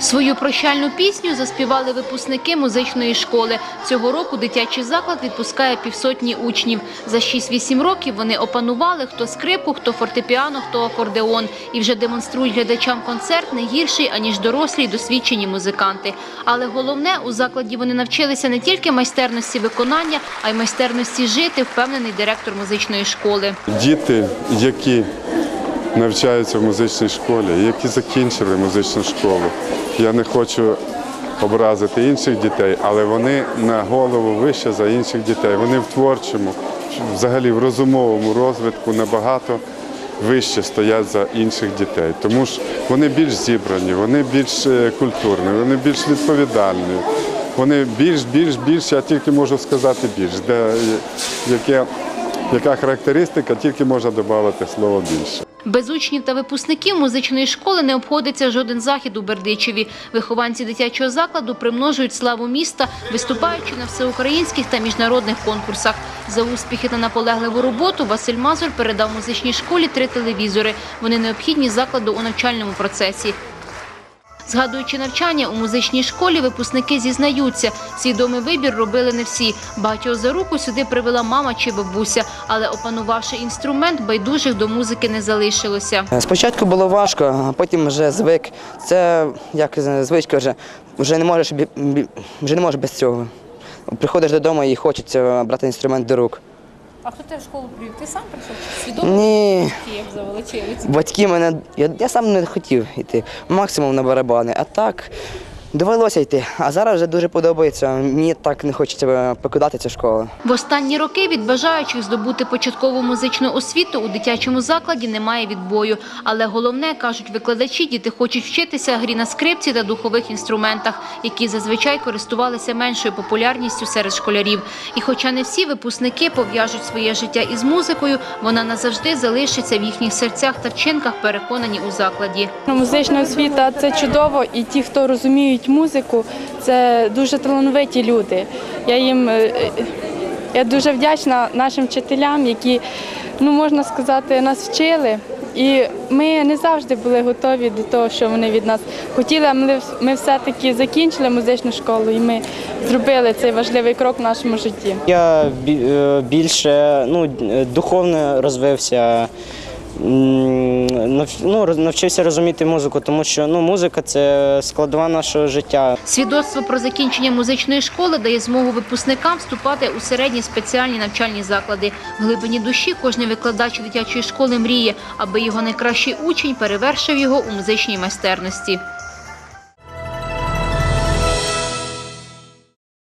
Свою прощальну пісню заспівали випускники музичної школи. Цього року дитячий заклад відпускає півсотні учнів. За 6-8 років вони опанували хто скрипку, хто фортепіано, хто акордеон. І вже демонструють глядачам концерт не гірший, аніж дорослі й досвідчені музиканти. Але головне, у закладі вони навчилися не тільки майстерності виконання, а й майстерності жити, впевнений директор музичної школи. Діти, які навчаються в музичній школі, які закінчили музичну школу. Я не хочу образити інших дітей, але вони на голову вище за інших дітей. Вони в творчому, взагалі в розумовому розвитку набагато вище стоять за інших дітей. Тому ж вони більш зібрані, вони більш е, культурні, вони більш відповідальні. Вони більш, більш, більш, я тільки можу сказати більш. Де, яке, яка характеристика, тільки можна додати слово більше. Без учнів та випускників музичної школи не обходиться жоден захід у Бердичеві. Вихованці дитячого закладу примножують славу міста, виступаючи на всеукраїнських та міжнародних конкурсах. За успіхи та наполегливу роботу Василь Мазур передав музичній школі три телевізори. Вони необхідні закладу у навчальному процесі. Згадуючи навчання у музичній школі, випускники зізнаються, свідомий вибір робили не всі. Багатьох за руку сюди привела мама чи бабуся, але опанувавши інструмент, байдужих до музики не залишилося. Спочатку було важко, а потім вже звик. Це як звичка вже, вже не можеш вже не можеш без цього. Приходиш додому і хочеться брати інструмент до рук. А хто тебе в школу привів? Ти сам прийшов? Чи свідомо Ні, ти як заволочили? батьки мене. Я, я сам не хотів йти. Максимум на барабани. А так довелося йти. А зараз вже дуже подобається. Мені так не хочеться покидати цю школу. В останні роки від бажаючих здобути початкову музичну освіту у дитячому закладі немає відбою. Але головне, кажуть викладачі, діти хочуть вчитися грі на скрипці та духових інструментах, які зазвичай користувалися меншою популярністю серед школярів. І хоча не всі випускники пов'яжуть своє життя із музикою, вона назавжди залишиться в їхніх серцях та вчинках, переконані у закладі. Музична освіта це чудово, і ті, хто розуміють музику, це дуже талановиті люди. Я їм е, я дуже вдячна нашим вчителям, які, ну можна сказати, нас вчили. І ми не завжди були готові до того, що вони від нас хотіли. а Ми, все-таки закінчили музичну школу, і ми зробили цей важливий крок в нашому житті. Я е, більше ну, духовно розвився, ну, навчився розуміти музику, тому що ну, музика це складова нашого життя. Свідоцтво про закінчення музичної школи дає змогу випускникам вступати у середні спеціальні навчальні заклади. В глибині душі кожен викладач дитячої школи мріє, аби його найкращий учень перевершив його у музичній майстерності.